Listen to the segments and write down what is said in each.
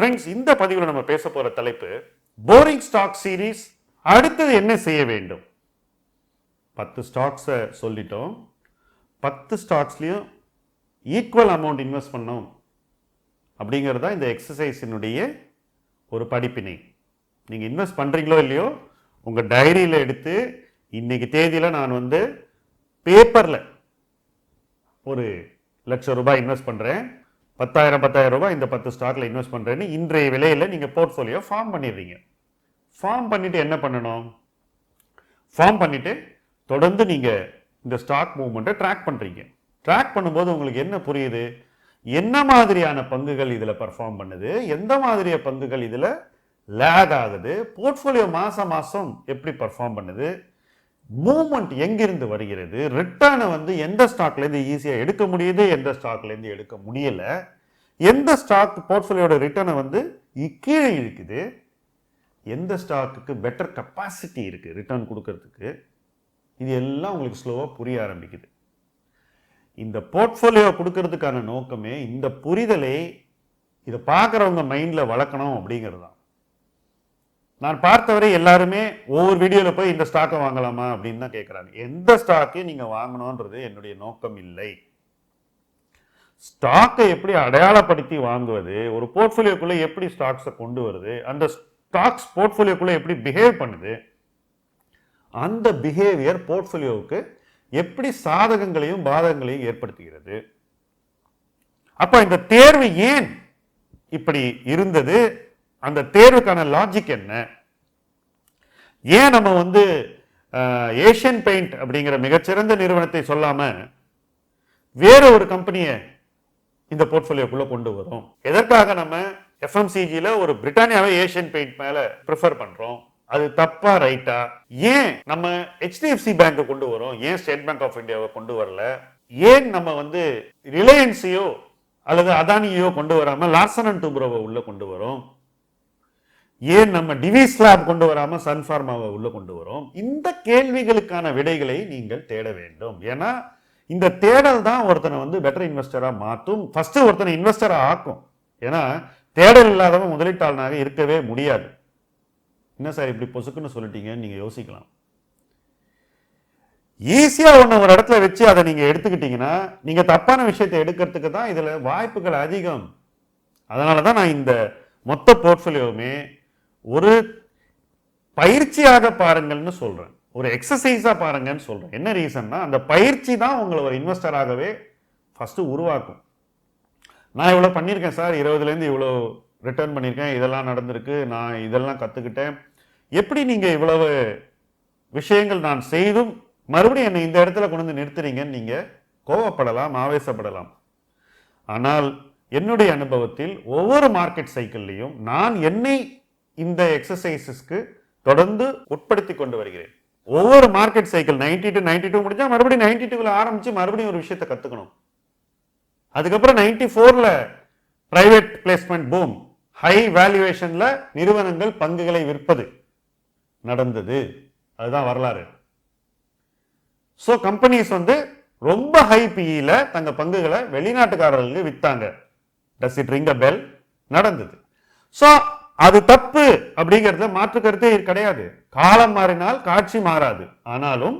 Friends இந்த பதிவில் நம்ம பேச போகிற தலைப்பு போரிங் ஸ்டாக் சீரீஸ் அடுத்தது என்ன செய்ய வேண்டும்? பத்து ஸ்டாக்ஸை சொல்லிட்டோம். பத்து ஸ்டாக்ஸ்லேயும் ஈக்குவல் அமௌண்ட் இன்வெஸ்ட் பண்ணோம் அப்படிங்கிறது தான் இந்த எக்ஸசைஸினுடைய ஒரு படிப்பினை. நீங்கள் இன்வெஸ்ட் பண்ணுறீங்களோ இல்லையோ உங்கள் டைரியில் எடுத்து இன்றைக்கி தேதியில் நான் வந்து பேப்பரில் ஒரு லட்சம் ரூபாய் இன்வெஸ்ட் பண்ணுறேன் பத்தாயிரம் பத்தாயிரம் ரூபாய் இந்த பத்து ஸ்டாக்ல இன்வெஸ்ட் பண்ணுறேன்னு இன்றைய விலையில் நீங்கள் போர்ட்ஃபோலியோ ஃபார்ம் பண்ணிடுறீங்க. ஃபார்ம் பண்ணிட்டு என்ன பண்ணணும்? ஃபார்ம் பண்ணிட்டு தொடர்ந்து நீங்கள் இந்த ஸ்டாக் மூவ்மெண்ட்டை ட்ராக் பண்ணுறீங்க ட்ராக் பண்ணும்போது உங்களுக்கு என்ன புரியுது? என்ன மாதிரியான பங்குகள் இதில் பர்ஃபார்ம் பண்ணுது? எந்த மாதிரிய பங்குகள் இதில் லேக் ஆகுது? போர்ட்ஃபோலியோ மாதம் மாதம் எப்படி பர்ஃபார்ம் பண்ணுது? மூவ்மெண்ட் எங்கிருந்து வருகிறது? ரிட்டர்னை வந்து எந்த ஸ்டாக்லேருந்து ஈஸியாக எடுக்க முடியுது எந்த ஸ்டாக்லேருந்து எடுக்க முடியல? எந்த ஸ்டாக் போர்ட்ஃபோலியோட ரிட்டர்னை வந்து கீழே இருக்குது எந்த ஸ்டாக்குக்கு பெட்டர் கெப்பாசிட்டி இருக்குது ரிட்டர்ன் கொடுக்கறதுக்கு? இது எல்லாம் உங்களுக்கு ஸ்லோவாக புரிய ஆரம்பிக்குது. இந்த போர்ட்ஃபோலியோ கொடுக்கறதுக்கான நோக்கமே இந்த புரிதலை இதை பார்க்குறவங்க மைண்டில் வளர்க்கணும் அப்படிங்கிறது தான். நான் பார்த்தவரை எல்லாருமே ஒவ்வொரு வீடியோவில் போய் இந்த ஸ்டாக்கை வாங்கலாமா அப்படின்னு தான் கேட்குறாங்க எந்த ஸ்டாக்கையும் நீங்கள் வாங்கணுன்றது என்னுடைய நோக்கம் இல்லை. ஸ்டாக்கை எப்படி அடையாளப்படுத்தி வாங்குவது ஒரு போர்ட்ஃபோலியோக்குள்ளே எப்படி ஸ்டாக்ஸை கொண்டு வருது அந்த ஸ்டாக்ஸ் போர்ட்ஃபோலியோக்குள்ளே எப்படி பிஹேவ் பண்ணுது அந்த பிஹேவியர் போர்ட்ஃபோலியோவுக்கு எப்படி சாதகங்களையும் பாதகங்களையும் ஏற்படுத்துகிறது. அப்போ இந்த தேர்வு ஏன் இப்படி இருந்தது? அந்த தேர்வுக்கான லாஜிக் என்ன? ஏன் நம்ம வந்து ஏஷியன் பெயிண்ட் அப்படிங்கிற மிகச்சிறந்த நிறுவனத்தை சொல்லாமல் வேற ஒரு கம்பெனியை இந்த போர்ட்ஃபோலியோக்குள்ளே கொண்டு வரோம்? எதற்காக நம்ம எஃப்எம்சிஜியில் ஒரு பிரிட்டானியாவை ஏஷியன் பெயிண்ட் மேலே ப்ரிஃபர் பண்ணுறோம் அது தப்பா ரைட்டா ஏன் நம்ம ஹெச்டிஎஃப்சி பேங்கை கொண்டு வரோம்? ஏன் ஸ்டேட் பேங்க் ஆஃப் இந்தியாவை கொண்டு வரல? ஏன் நம்ம வந்து ரிலையன்ஸையோ அல்லது அதானியோ கொண்டு வராமல் லார்சன் அண்ட் டூப்ரோவை உள்ளே கொண்டு வரோம்? ஏன் நம்ம டிவிஸ் லேப் கொண்டு வராமல் சன்ஃபார்மாவை உள்ளே கொண்டு வரோம்? இந்த கேள்விகளுக்கான விடைகளை நீங்கள் தேட வேண்டும். ஏன்னா இந்த தேடல் தான் ஒருத்தனை வந்து பெட்டர் இன்வெஸ்டராக மாற்றும் ஃபஸ்ட்டு ஒருத்தனை இன்வெஸ்டராக ஆக்கும். ஏன்னா தேடல் இல்லாதவன் முதலீட்டாளனாக இருக்கவே முடியாது. என்ன சார் இப்படி பொசுக்குன்னு சொல்லிட்டீங்கன்னு நீங்கள் யோசிக்கலாம். ஈஸியாக ஒன்று ஒரு இடத்துல வச்சு அதை நீங்கள் எடுத்துக்கிட்டீங்கன்னா நீங்கள் தப்பான விஷயத்தை எடுக்கிறதுக்கு தான் இதில் வாய்ப்புகள் அதிகம். அதனால தான் நான் இந்த மொத்த போர்ட்ஃபோலியோவுமே ஒரு பயிற்சியாக பாருங்கள்னு சொல்கிறேன் ஒரு எக்ஸசைஸாக பாருங்கன்னு சொல்கிறேன் என்ன ரீசன்னா அந்த பயிற்சி தான் உங்களை ஒரு இன்வெஸ்டராகவே ஃபஸ்ட்டு உருவாக்கும். நான் இவ்வளோ பண்ணியிருக்கேன் சார். இருபதுலேருந்து இவ்வளோ ரிட்டர்ன் பண்ணியிருக்கேன். இதெல்லாம் நடந்திருக்கு. நான் இதெல்லாம் கற்றுக்கிட்டேன் எப்படி நீங்கள் இவ்வளவு விஷயங்கள் நான் செய்தும் மறுபடியும் என்னை இந்த இடத்துல கொண்டு வந்து நிறுத்துறீங்கன்னு நீங்கள் கோவப்படலாம் ஆவேசப்படலாம். ஆனால் என்னுடைய அனுபவத்தில் ஒவ்வொரு மார்க்கெட் சைக்கிள்லையும் நான் என்னை இந்த எக்ஸசைசஸ்க்கு தொடர்ந்து உட்படுத்தி கொண்டு வருகிறேன். ஒவ்வொரு market cycle ninety two ninety two முடிஞ்சா மறுபடியும் 92 டூவில் ஆரம்பிச்சு மறுபடியும் ஒரு விஷயத்தை கற்றுக்கணும் அதுக்கப்புறம் 94 ஃபோரில் பிரைவேட் பிளேஸ்மெண்ட் பூம் ஹை வேல்யூவேஷனில் நிறுவனங்கள் பங்குகளை விற்பது நடந்தது. அதுதான் வரலாறு. ஸோ கம்பெனிஸ் வந்து ரொம்ப ஹை பிஇயில் தங்க பங்குகளை வெளிநாட்டுக்காரர்களுக்கு விற்றாங்க டஸ் இட் ரிங் பெல் நடந்தது. ஸோ அது தப்பு அப்படிங்கிறதுல மாற்று கருத்தே கிடையாது. காலம் மாறினால் காட்சி மாறாது. ஆனாலும்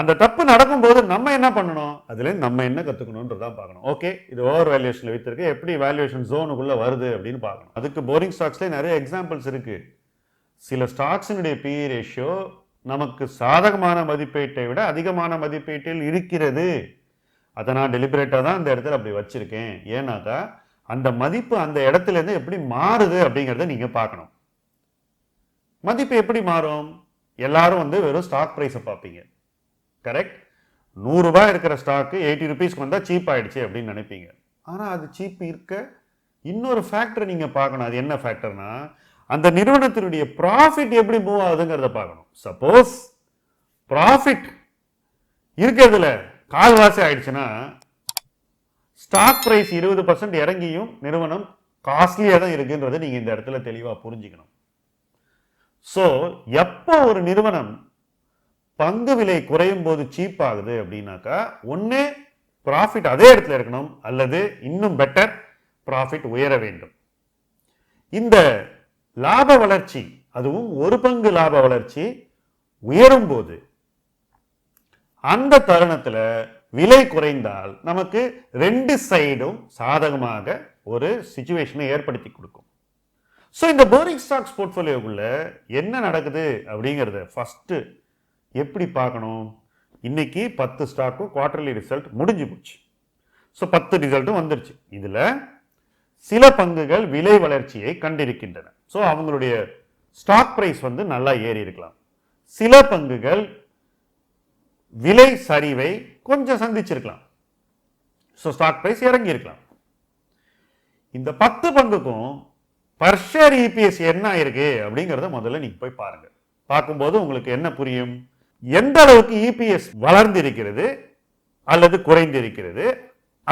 அந்த தப்பு நடக்கும்போது நம்ம என்ன பண்ணணும்? அதுல நம்ம என்ன கத்துக்கணும்ன்றதான் பார்க்கணும். ஓகே இது ஓவர் வேல்யூஷன்ல வைத்திருக்கு. எப்படி வேல்யூஷன் ஜோனுக்குள்ள வருது அப்படின்னு பார்க்கணும். அதுக்கு போரிங் ஸ்டாக்ஸ்ல நிறைய எக்ஸாம்பிள்ஸ் இருக்கு. சில ஸ்டாக்ஸினுடைய பி ரேஷியோ நமக்கு சாதகமான மதிப்பீட்டை விட அதிகமான மதிப்பீட்டில் இருக்கிறது. அதை நான் டெலிபரேட்டாக தான் இந்த இடத்துல அப்படி வச்சிருக்கேன். ஏன்னாக்கா அந்த மதிப்பு அந்த இடத்துலேருந்து எப்படி மாறுது அப்படிங்கிறத நீங்கள் பார்க்கணும். மதிப்பு எப்படி மாறும்? எல்லாரும் வந்து வெறும் ஸ்டாக் ப்ரைஸை பார்ப்பீங்க. கரெக்ட் நூறுரூபா இருக்கிற ஸ்டாக்கு எயிட்டி ருபீஸ்க்கு வந்தால் சீப் ஆகிடுச்சு அப்படின்னு நினைப்பீங்க. ஆனால் அது சீப் இருக்க இன்னொரு ஃபேக்டர் நீங்கள் பார்க்கணும். அது என்ன ஃபேக்டர்னா அந்த நிறுவனத்தினுடைய ப்ராஃபிட் எப்படி மூவ் ஆகுதுங்கிறத பார்க்கணும். சப்போஸ் ப்ராஃபிட் இருக்கிறதுல கால்வாசி ஆயிடுச்சுன்னா ஸ்டாக் ப்ரைஸ் இருபது பர்சன்ட் இறங்கியும் நிறுவனம் காஸ்ட்லியாக தான் இருக்குன்றதை நீங்கள் இந்த இடத்துல தெளிவாக புரிஞ்சுக்கணும். ஸோ எப்போ ஒரு நிறுவனம் பங்கு விலை குறையும் போது சீப் ஆகுது அப்படின்னாக்கா ஒன்று ப்ராஃபிட் அதே இடத்துல இருக்கணும் அல்லது இன்னும் பெட்டர் ப்ராஃபிட் உயர வேண்டும். இந்த லாப வளர்ச்சி அதுவும் ஒரு பங்கு லாப வளர்ச்சி உயரும் போது அந்த தருணத்தில் விலை குறைந்தால் நமக்கு ரெண்டு சைடும் சாதகமாக ஒரு சுச்சுவேஷனை ஏற்படுத்தி கொடுக்கும். ஸோ இந்த போரிங் ஸ்டாக்ஸ் போர்ட்ஃபோலியோக்குள்ள என்ன நடக்குது அப்படிங்கிறத ஃபஸ்ட்டு எப்படி பார்க்கணும்? இன்னைக்கு பத்து ஸ்டாக்கும் குவார்டர்லி ரிசல்ட் முடிஞ்சு போச்சு. ஸோ பத்து ரிசல்ட்டும் வந்துருச்சு. இதில் சில பங்குகள் விலை வளர்ச்சியை கண்டிருக்கின்றன. ஸோ அவங்களுடைய ஸ்டாக் ப்ரைஸ் வந்து நல்லா ஏறி இருக்கலாம். சில பங்குகள் விலை சரிவை கொஞ்சம் சந்திச்சிருக்கலாம். ஸோ ஸ்டாக் பிரைஸ் இறங்கி இருக்கலாம் இந்த பத்து பங்குக்கும் பர்ஷர் இபிஎஸ் என்ன ஆயிருக்கு அப்படிங்கிறத முதல்ல நீங்க போய் பாருங்க. பார்க்கும்போது உங்களுக்கு என்ன புரியும்? எந்த அளவுக்கு இபிஎஸ் வளர்ந்திருக்கிறது அல்லது குறைந்திருக்கிறது?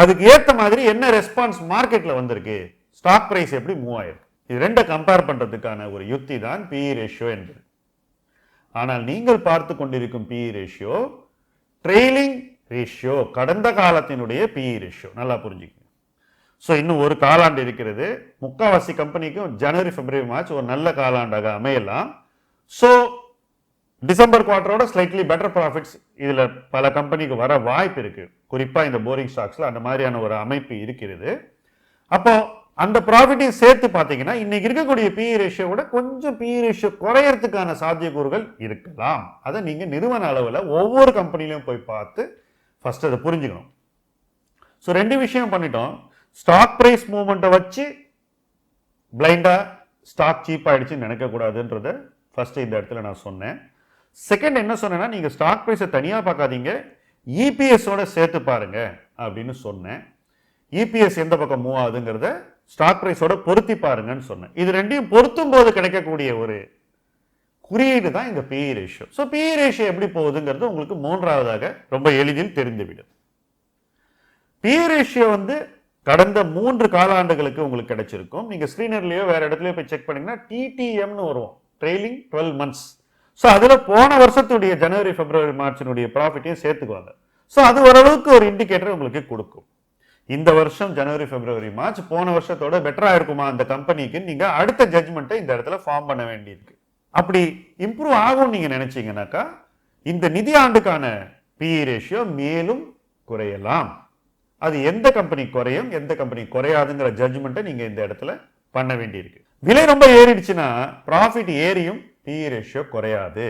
அதுக்கு ஏற்ற மாதிரி என்ன ரெஸ்பான்ஸ் மார்க்கெட்ல வந்திருக்கு? ஸ்டாக் பிரைஸ் எப்படி மூவ் ஆயிருக்கு? இது ரெண்டை கம்பேர் பண்றதுக்கான ஒரு யுக்தி தான் பிஇ ரேஷியோ என்பது. ஆனால் நீங்கள் பார்த்து கொண்டிருக்கும் பிஇ ரேஷியோ ட்ரெய்லிங் ரேஷியோ கடந்த காலத்தினுடைய பிஇ ரேஷியோ நல்லா புரிஞ்சுக்கங்க. ஸோ இன்னும் ஒரு காலாண்டு இருக்கிறது. முக்காவாசி கம்பெனிக்கும் ஜனவரி பிப்ரவரி மார்ச் ஒரு நல்ல காலாண்டாக அமையலாம். ஸோ டிசம்பர் குவார்டரோட ஸ்லைட்லி பெட்டர் ப்ராஃபிட்ஸ் இதில் பல கம்பெனிக்கு வர வாய்ப்பு இருக்குது குறிப்பாக இந்த போரிங் ஸ்டாக்ஸில் அந்த மாதிரியான ஒரு அமைப்பு இருக்கிறது. அப்போது அந்த ப்ராஃபிட்டையும் சேர்த்து பார்த்தீங்கன்னா இன்னைக்கு இருக்கக்கூடிய பிஇ ரேஷியோ விட கொஞ்சம் பிஇ ரேஷியோ குறையறதுக்கான சாத்தியக்கூறுகள் இருக்கலாம். அதை நீங்கள் நிறுவன அளவில் ஒவ்வொரு கம்பெனிலையும் போய் பார்த்து ஃபஸ்ட் அதை புரிஞ்சுக்கணும். ஸோ ரெண்டு விஷயம் பண்ணிட்டோம். ஸ்டாக் ப்ரைஸ் மூவ்மெண்ட்டை வச்சு பிளைண்டாக ஸ்டாக் சீப் ஆயிடுச்சுன்னு நினைக்கக்கூடாதுன்றத ஃபர்ஸ்ட் இந்த இடத்துல நான் சொன்னேன். செகண்ட் என்ன சொன்னேன்னா நீங்கள் ஸ்டாக் ப்ரைஸை தனியாக பார்க்காதீங்க. இபிஎஸோட சேர்த்து பாருங்க அப்படின்னு சொன்னேன். இபிஎஸ் எந்த பக்கம் மூவ் ஆகுதுங்கிறத ஸ்டாக் பிரைஸோட பொருத்தி பாருங்கன்னு சொன்னேன். இது ரெண்டையும் பொருத்தும் போது கிடைக்கக்கூடிய ஒரு குறியீடு தான் இந்த PE ratio so PE ratio எப்படி போகுதுங்கிறது உங்களுக்கு மூன்றாவதாக ரொம்ப எளிதில் தெரிந்துவிடும். பிஇ ரேஷியோ வந்து கடந்த மூன்று காலாண்டுகளுக்கு உங்களுக்கு கிடைச்சிருக்கும். நீங்கள் ஸ்க்ரீனர்லேயோ வேறு இடத்துலையோ போய் செக் பண்ணீங்கன்னா டிடிஎம்னு வரும் ட்ரெய்லிங் டுவெல் மந்த்ஸ் ஸோ அதில் போன வருஷத்துடைய ஜனவரி பிப்ரவரி மார்ச்சினுடைய ப்ராஃபிட்டையும் சேர்த்துக்குவாங்க. ஸோ அது ஓரளவுக்கு ஒரு இண்டிகேட்டர் உங்களுக்கு கொடுக்கும். இந்த வருஷம் ஜனவரி பிப்ரவரி மார்ச் போன வருஷத்தோட பெட்டராக இருக்குமா அந்த கம்பெனிக்கு நீங்கள் அடுத்த ஜட்ஜ்மெண்ட்டை இந்த இடத்துல ஃபார்ம் பண்ண வேண்டியிருக்கு. அப்படி இம்ப்ரூவ் ஆகும்னு நீங்கள் நினச்சிங்கனாக்கா இந்த நிதி ஆண்டுக்கான பிஇ ரேஷியோ மேலும் குறையலாம். அது எந்த கம்பெனி குறையும் எந்த கம்பெனி குறையாதுங்கிற ஜட்ஜ்மெண்ட்டை நீங்கள் இந்த இடத்துல பண்ண வேண்டியிருக்கு. விலை ரொம்ப ஏறிடுச்சுன்னா ப்ராஃபிட் ஏறியும் பிஇ ரேஷியோ குறையாது.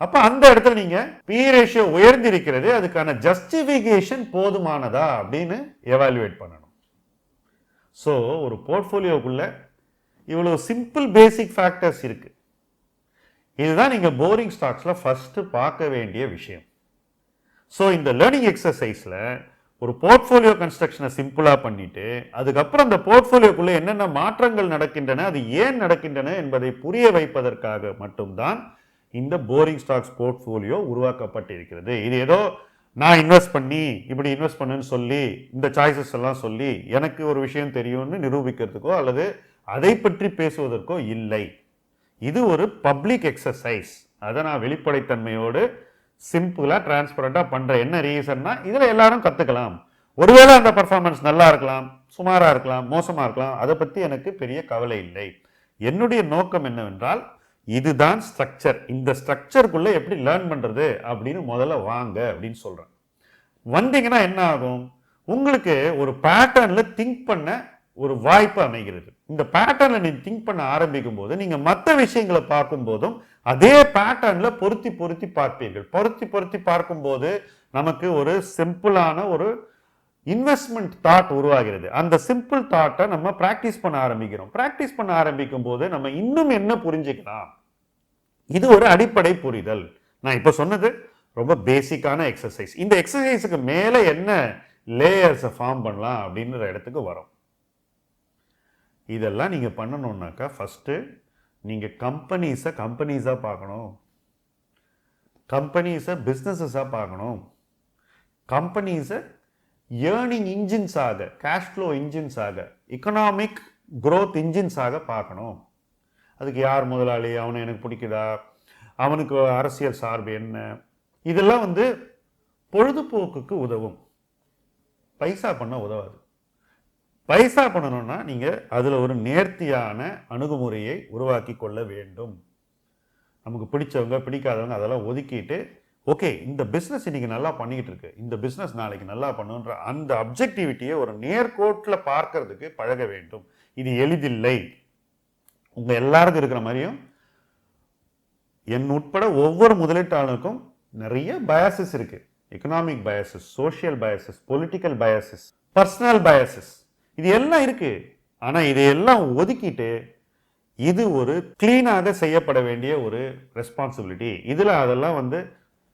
அப்ப அந்த இடத்துல நீங்க பி ரேஷியோ உயர்ந்திருக்கிறது அதுக்கான ஜஸ்டிஃபிகேஷன் போதுமானதா அப்படின்னு எவாலுவேட் பண்ணணும். ஸோ ஒரு போர்ட்ஃபோலியோக்குள்ள இவ்வளோ சிம்பிள் பேசிக் ஃபேக்டர்ஸ் இருக்கு. இதுதான் நீங்கள் போரிங் ஸ்டாக்ஸில் ஃபஸ்ட்டு பார்க்க வேண்டிய விஷயம். ஸோ இந்த லேர்னிங் எக்ஸசைஸில் ஒரு போர்ட்ஃபோலியோ கன்ஸ்ட்ரக்ஷனை சிம்பிளாக பண்ணிட்டு அதுக்கப்புறம் அந்த போர்ட்ஃபோலியோக்குள்ளே என்னென்ன மாற்றங்கள் நடக்கின்றன அது ஏன் நடக்கின்றன என்பதை புரிய வைப்பதற்காக மட்டும்தான் இந்த போரிங் ஸ்டாக்ஸ் போர்ட்ஃபோலியோ உருவாக்கப்பட்டிருக்கிறது. இது ஏதோ நான் இன்வெஸ்ட் பண்ணி இப்படி இன்வெஸ்ட் பண்ணுன்னு சொல்லி இந்த சாய்ஸஸ் எல்லாம் சொல்லி எனக்கு ஒரு விஷயம் தெரியும்னு நிரூபிக்கிறதுக்கோ அல்லது அதை பற்றி பேசுவதற்கோ இல்லை. இது ஒரு பப்ளிக் எக்ஸசைஸ். அதை நான் வெளிப்படைத்தன்மையோடு சிம்பிளாக டிரான்ஸ்பரண்ட்டாக பண்ணுற என்ன ரீசன்னா இதில் எல்லாரும் கற்றுக்கலாம் ஒருவேளை அந்த பர்ஃபார்மன்ஸ் நல்லா இருக்கலாம் சுமாராக இருக்கலாம் மோசமாக இருக்கலாம் அதை பற்றி எனக்கு பெரிய கவலை இல்லை. என்னுடைய நோக்கம் என்னவென்றால் இதுதான் ஸ்ட்ரக்சர் இந்த ஸ்ட்ரக்சருக்குள்ளே எப்படி லேர்ன் பண்ணுறது அப்படின்னு முதல்ல வாங்க அப்படின்னு சொல்கிறேன் வந்தீங்கன்னா என்ன ஆகும்? உங்களுக்கு ஒரு பேட்டர்னில் திங்க் பண்ண ஒரு வாய்ப்பு அமைகிறது. இந்த பேட்டர்னில் நீங்கள் திங்க் பண்ண ஆரம்பிக்கும் போது நீங்கள் மற்ற விஷயங்களை பார்க்கும் போதும் அதே பேட்டர்னில் பொருத்தி பொருத்தி பார்ப்பீர்கள். பொருத்தி பொருத்தி பார்க்கும்போது நமக்கு ஒரு சிம்பிளான ஒரு இன்வெஸ்ட்மெண்ட் தாட் உருவாகிறது. அந்த சிம்பிள் தாட்டை நம்ம ப்ராக்டிஸ் பண்ண ஆரம்பிக்கிறோம். ப்ராக்டிஸ் பண்ண ஆரம்பிக்கும் போது நம்ம இன்னும் என்ன புரிஞ்சுக்கலாம்? இது ஒரு அடிப்படை புரிதல். நான் இப்போ சொன்னது ரொம்ப பேசிக்கான எக்ஸசைஸ் இந்த எக்ஸசைஸுக்கு மேலே என்ன லேயர்ஸை ஃபார்ம் பண்ணலாம் அப்படின்ற இடத்துக்கு வரோம். இதெல்லாம் நீங்கள் பண்ணணுன்னாக்கா ஃபஸ்ட்டு நீங்கள் கம்பெனிஸை கம்பெனிஸாக பார்க்கணும். கம்பெனிஸை பிஸ்னஸஸாக பார்க்கணும். கம்பெனிஸை ஏர்னிங் இன்ஜின்ஸாக கேஷ் ஃப்ளோ இன்ஜின்ஸாக எக்கனாமிக் க்ரோத் இன்ஜின்ஸாக பார்க்கணும். அதுக்கு யார் முதலாளி? அவனை எனக்கு பிடிக்குதா? அவனுக்கு அரசியல் சார்பு என்ன? இதெல்லாம் வந்து பொழுதுபோக்குக்கு உதவும். பைசா பண்ண உதவாது. பைசா பண்ணணும்னா நீங்கள் அதில் ஒரு நேர்த்தியான அணுகுமுறையை உருவாக்கி கொள்ள வேண்டும். நமக்கு பிடிச்சவங்க பிடிக்காதவங்க அதெல்லாம் ஒதுக்கிட்டு ஓகே இந்த பிஸ்னஸ் இன்றைக்கி நல்லா பண்ணிக்கிட்டு இருக்கு. இந்த பிஸ்னஸ் நாளைக்கு நல்லா பண்ணுன்ற அந்த அப்ஜெக்டிவிட்டியை ஒரு நேர்கோட்டில் பார்க்கறதுக்கு பழக வேண்டும். இது எளிதில்லை. உங்கள் எல்லாருக்கும் இருக்கிற மாதிரியும் என் உட்பட ஒவ்வொரு முதலீட்டாளருக்கும் நிறைய பயாசஸ் இருக்குது economic biases social biases political biases personal biases இது எல்லாம் இருக்குது ஆனால் இதையெல்லாம் ஒதுக்கிட்டு இது ஒரு க்ளீனாக செய்யப்பட வேண்டிய ஒரு ரெஸ்பான்சிபிலிட்டி இதில் அதெல்லாம் வந்து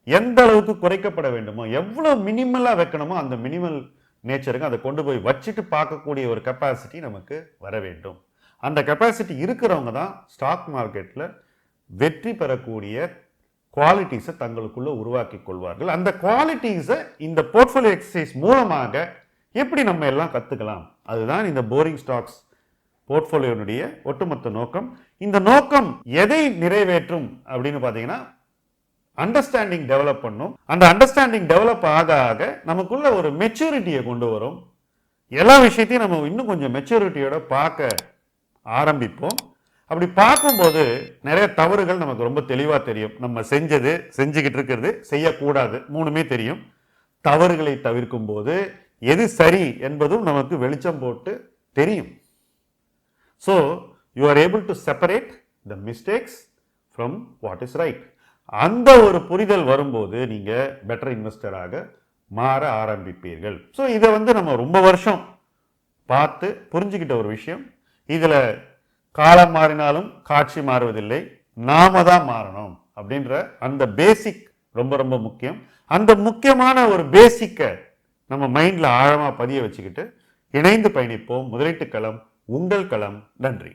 எந்த அளவுக்கு குறைக்கப்பட வேண்டுமோ எவ்வளோ மினிமலாக வைக்கணுமோ அந்த மினிமல் நேச்சருக்கு அதை கொண்டு போய் வச்சுட்டு பார்க்கக்கூடிய ஒரு கெப்பாசிட்டி நமக்கு வர வேண்டும். அந்த கெப்பாசிட்டி இருக்கிறவங்க தான் ஸ்டாக் மார்க்கெட்டில் வெற்றி பெறக்கூடிய குவாலிட்டிஸை தங்களுக்குள்ளே உருவாக்கி கொள்வார்கள். அந்த குவாலிட்டிஸை இந்த போர்ட்ஃபோலியோ எக்ஸசைஸ் மூலமாக எப்படி நம்ம எல்லாம் கற்றுக்கலாம் அதுதான் இந்த போரிங் ஸ்டாக்ஸ் போர்ட்ஃபோலியோனுடைய ஒட்டுமொத்த நோக்கம். இந்த நோக்கம் எதை நிறைவேற்றும் அப்படின்னு பார்த்தீங்கன்னா அண்டர்ஸ்டாண்டிங் டெவலப் பண்ணும். அந்த அண்டர்ஸ்டாண்டிங் டெவலப் ஆக ஆக நமக்குள்ள ஒரு மெச்சூரிட்டியை கொண்டு வரும். எல்லா விஷயத்தையும் நம்ம இன்னும் கொஞ்சம் மெச்சூரிட்டியோட பார்க்க ஆரம்பிப்போம். அப்படி பார்க்கும்போது நிறைய தவறுகள் நமக்கு ரொம்ப தெளிவாக தெரியும். நம்ம செஞ்சது செஞ்சுக்கிட்டு இருக்கிறது செய்யக்கூடாது மூணுமே தெரியும். தவறுகளை தவிர்க்கும் போது எது சரி என்பதும் நமக்கு வெளிச்சம் போட்டு தெரியும். So you are able to separate the mistakes from what is right அந்த ஒரு புரிதல் வரும்போது நீங்கள் பெட்டர் இன்வெஸ்டராக மாற ஆரம்பிப்பீர்கள். ஸோ இதை வந்து நம்ம ரொம்ப வருஷம் பார்த்து புரிஞ்சுக்கிட்ட ஒரு விஷயம். இதில் காலம் மாறினாலும் காட்சி மாறுவதில்லை. நாம தான் மாறணும் அப்படின்ற அந்த பேசிக் ரொம்ப ரொம்ப முக்கியம். அந்த முக்கியமான ஒரு பேசிக்கை நம்ம மைண்டில் ஆழமாக பதிய வச்சுக்கிட்டு இணைந்து பயணிப்போம். முதலீட்டு களம் உங்கள் களம். நன்றி.